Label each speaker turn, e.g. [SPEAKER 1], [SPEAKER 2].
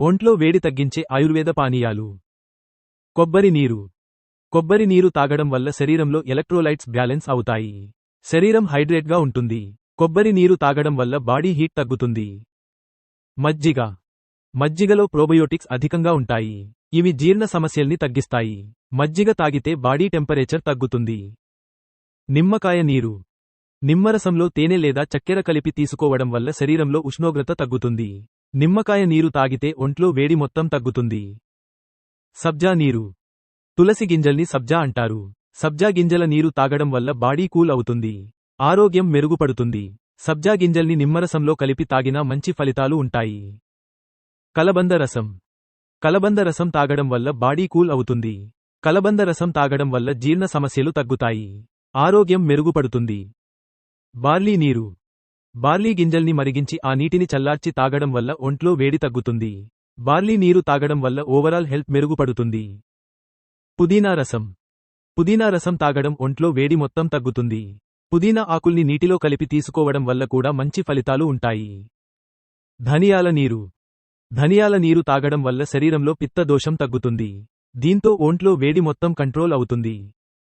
[SPEAKER 1] ఒంట్లో వేడి తగ్గించే ఆయుర్వేద పానీయాలు. కొబ్బరి నీరు. కొబ్బరి నీరు తాగడం వల్ల శరీరంలో ఎలక్ట్రోలైట్స్ బ్యాలెన్స్ అవుతాయి. శరీరం హైడ్రేట్గా ఉంటుంది. కొబ్బరి నీరు తాగడం వల్ల బాడీ హీట్ తగ్గుతుంది. మజ్జిగ. మజ్జిగలో ప్రోబయోటిక్స్ అధికంగా ఉంటాయి. ఇవి జీర్ణ సమస్యల్ని తగ్గిస్తాయి. మజ్జిగ తాగితే బాడీ టెంపరేచర్ తగ్గుతుంది. నిమ్మకాయ నీరు. నిమ్మరసంలో తేనె లేదా చక్కెర కలిపి తీసుకోవడం వల్ల శరీరంలో ఉష్ణోగ్రత తగ్గుతుంది. నిమ్మకాయ నీరు తాగితే ఒంట్లో వేడి మొత్తం తగ్గుతుంది. సబ్జా నీరు. తులసి గింజల్ని సబ్జా అంటారు. సబ్జా గింజల నీరు తాగడం వల్ల బాడీ కూల్ అవుతుంది. ఆరోగ్యం మెరుగుపడుతుంది. సబ్జా గింజల్ని నిమ్మరసంలో కలిపి తాగినా మంచి ఫలితాలు ఉంటాయి. కలబంద రసం. కలబంద రసం తాగడం వల్ల బాడీ కూల్ అవుతుంది. కలబంద రసం తాగడం వల్ల జీర్ణ సమస్యలు తగ్గుతాయి. ఆరోగ్యం మెరుగుపడుతుంది. బార్లీ నీరు. బార్లీ గింజల్ని మరిగించి ఆ నీటిని చల్లార్చి తాగడం వల్ల ఒంట్లో వేడి తగ్గుతుంది. బార్లీ నీరు తాగడం వల్ల ఓవరాల్ హెల్త్ మెరుగుపడుతుంది. పుదీనా రసం. పుదీనా రసం తాగడం ఒంట్లో వేడి మొత్తం తగ్గుతుంది. పుదీనా ఆకుల్ని నీటిలో కలిపి తీసుకోవడం వల్ల కూడా మంచి ఫలితాలు ఉంటాయి. ధనియాల నీరు. ధనియాల నీరు తాగడం వల్ల శరీరంలో పిత్త దోషం తగ్గుతుంది. దీంతో ఒంట్లో వేడి మొత్తం కంట్రోల్ అవుతుంది.